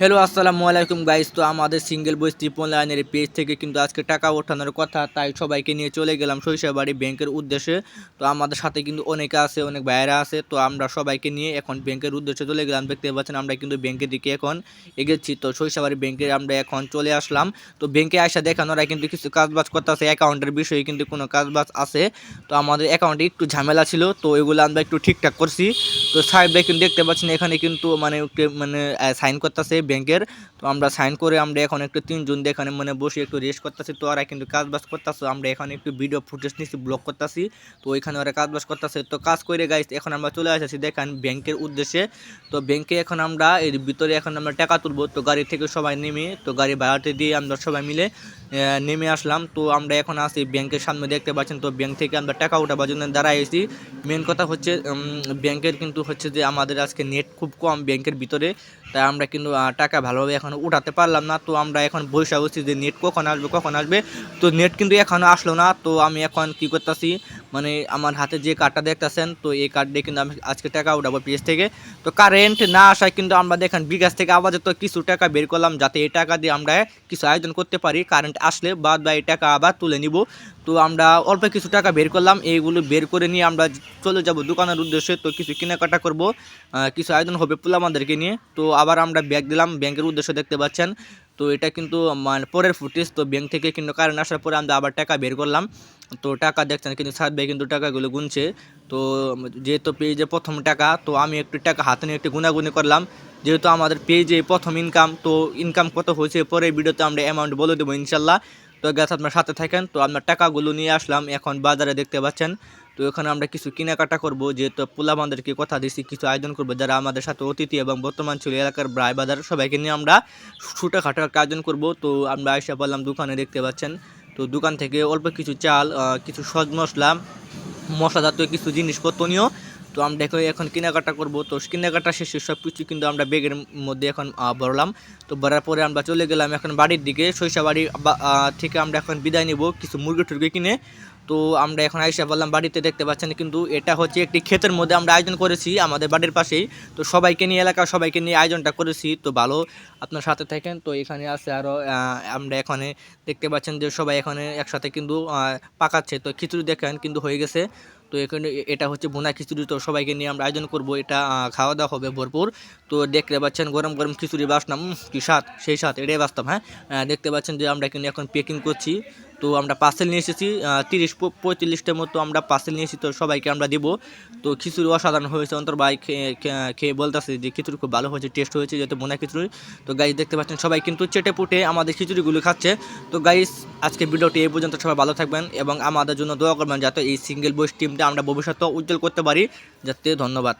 Hello আসসালামু আলাইকুম guys তো আমাদের সিঙ্গেল বই ত্রিপন লাইনের পেজ থেকে কিন্তু আজকে টাকা ওঠানোর কথা, তাই সবাইকে নিয়ে চলে গেলাম শৈশবাড়ি ব্যাংকের উদ্দেশ্যে। তো আমাদের সাথে কিন্তু অনেকে আছে, অনেক ভাইয়েরা আছে, তো আমরা সবাইকে নিয়ে এখন ব্যাংকের উদ্দেশ্যে চলে গেলাম। দেখতে পাচ্ছেন, আমরা কিন্তু ব্যাংকের দিকে এখন এগেছি। তো শৈশবাড়ি ব্যাংকে আমরা এখন চলে আসলাম। তো ব্যাংকে আসা দেখেন, ওরা কিন্তু কিছু কাজবাজ করতেছে, অ্যাকাউন্টের বিষয়ে কিন্তু কোনো কাজবাজ আছে। তো আমাদের অ্যাকাউন্টে একটু ঝামেলা ছিল, তো এগুলো আমরা একটু ঠিকঠাক করছি। তো সাহেবরা কিন্তু দেখতে পাচ্ছেন, এখানে কিন্তু মানে মানে সাইন করতেছে ব্যাংকের। তো আমরা সাইন করে আমরা এখন একটু তিনজন এখানে মানে বসে একটু রেস্ট করতেছি। তো ওরা কিন্তু কাজ বাজ করতেছে। আমরা এখানে একটু ভিডিও ফুটেজ নিচ্ছি ব্লগ করতেছি। তো ওইখানে ওরা কাজ বাজ করতেছে। তো কাজ করে গাইস এখন আমরা চলে আসছি দেখেন ব্যাংকের উদ্দেশ্যে। তো ব্যাংকে এখন আমরা এর ভিতরে এখন আমরা টাকা তুলবো। তো গাড়ি থেকে সবাই নেমে, তো গাড়ি ভাড়াতে দিয়ে আমরা সবাই মিলে নেমে আসলাম। তো আমরা এখন আসি ব্যাংকের সামনে, দেখতে পাচ্ছেন তো ব্যাংক থেকে আমরা টাকা উঠাবার জন্য দাঁড়াইছি মেন কথা হচ্ছে ব্যাংকের কিন্তু হচ্ছে যে আমাদের আজকে নেট খুব কম ব্যাংকের ভিতরে। তাই আমরা কিন্তু টাকা ভালোভাবে এখন উঠাতে পারলাম না। তো আমরা এখন বসে বসছি যে নেট কখন আসবে কখন আসবে? তো নেট কিন্তু এখনও আসলো না। তো আমি এখন কি করতেছি? মানে আমার হাতে যে কার্ডটা দেখতেছেন, তো এই কার্ড দিয়ে কিন্তু আমি আজকে টাকা উঠাবো পেজ থেকে। তো কারেন্ট না আসায় কিন্তু আমরা দেখেন বিকাশ থেকে আপাতত কিছু টাকা বের করলাম, যাতে এই টাকা দিয়ে আমরা কিছু আয়োজন করতে পারি। কারেন্ট আসলে বাদ বা এই টাকা আবার তুলে নিব। তো আমরা অল্প কিছু টাকা বের করলাম, এইগুলো বের করে নিয়ে আমরা চলে যাব দোকানের উদ্দেশ্যে। তো কিছু কেনাকাটা করব কিছু আয়োজন হবে পুলা আমাদেরকে নিয়ে। তো আবার আমরা ব্যাগ দিলাম ব্যাংকের উদ্দেশ্যে দেখতে পাচ্ছেন। তো এটা কিন্তু মানে পরের ফুটেজ তো ব্যাংক থেকে কিন্তু কারেন্ট আসার পরে আমরা আবার টাকা বের করলাম। তো টাকা দেখছেন কিন্তু সাত ভাই কিন্তু টাকাগুলো গুনছে। তো যেহেতু পেজে প্রথম টাকা, তো আমি একটু টাকা হাতে নিয়ে একটু গুনাগুনি করলাম। যেহেতু আমাদের পেজে প্রথম ইনকাম তো ইনকাম কত হয়েছে পরে ভিডিওতে আমরা অ্যামাউন্ট বলে দেবো ইনশাল্লাহ। তো গ্যাস আপনার সাথে থাকেন, তো আপনার টাকাগুলো নিয়ে আসলাম। এখন বাজারে দেখতে পাচ্ছেন তো এখানে আমরা কিছু কেনাকাটা করব, যেহেতু পোলাবানদেরকে কথা দিছি কিছু আয়োজন করব, যারা আমাদের সাথে অতিথি এবং বর্তমান ছিল এলাকার ব্রাই বাজার, সবাইকে নিয়ে আমরা ছোটোখাটো একটা আয়োজন করব। তো আমরা এসে বললাম, দোকানে দেখতে পাচ্ছেন, তো দোকান থেকে অল্প কিছু চাল কিছু সজ মশলা মশলা জাতীয় কিছু জিনিসপত্র নিয়েও তো আমরা এখন এখন কেনাকাটা করব। তো কেনাকাটা শেষে সব কিছু কিন্তু আমরা ব্যাগের মধ্যে এখন ভরলাম। তো ভরার পরে আমরা চলে গেলাম এখন বাড়ির দিকে শৈশা বাড়ি থেকে আমরা এখন বিদায় নিব, কিছু মুরগি টুরগি কিনে। তো আমরা এখন আইসা বললাম, বাড়িতে দেখতে পাচ্ছেন কিন্তু এটা হচ্ছে একটি ক্ষেতের মধ্যে আমরা আয়োজন করেছি আমাদের বাড়ির পাশেই। তো সবাইকে নিয়ে এলাকা সবাইকে নিয়ে আয়োজনটা করেছি। তো ভালো, আপনার সাথে থাকেন। তো এখানে আছে আরও আমরা এখানে দেখতে পাচ্ছেন যে সবাই এখানে একসাথে কিন্তু পাকাচ্ছে। তো খিচুড়ি দেখেন কিন্তু হয়ে গেছে। তো এখানে এটা হচ্ছে বোনা খিচুড়ি। তো সবাইকে নিয়ে আমরা আয়োজন করব। এটা খাওয়া দাওয়া হবে ভরপুর। তো দেখতে পাচ্ছেন গরম গরম খিচুড়ি বাসলাম। কি স্বাদ, সেই স্বাদ, এটাই বাস্তব হ্যাঁ। দেখতে পাচ্ছেন যে আমরা কিন্তু এখন পেকিং করছি। তো আমরা পার্সেল নিয়ে এসেছি তিরিশ প- পঁয়তাল্লিশটার মতো আমরা পার্সেল নিয়ে এসেছি, তো সবাইকে আমরা দিব। তো খিচুড়ি অসাধারণ হয়েছে। অন্তর ভাই খেয়ে বলতেছে যে খিচুড়ি খুব ভালো হয়েছে টেস্ট হয়েছে, যেহেতু বোনা খিচুড়ি। তো গাইজ দেখতে পাচ্ছেন, সবাই কিন্তু চেটে পুটে আমাদের খিচুড়িগুলো খাচ্ছে। তো গাইজ আজকে ভিডিওটি এই পর্যন্ত, সবাই ভালো থাকবেন এবং আমাদের জন্য দোয়া করবেন যাতে এই সিঙ্গেল বয়স টিমটা আমরা ভবিষ্যতে উজ্জ্বল করতে পারি। যাতে ধন্যবাদ।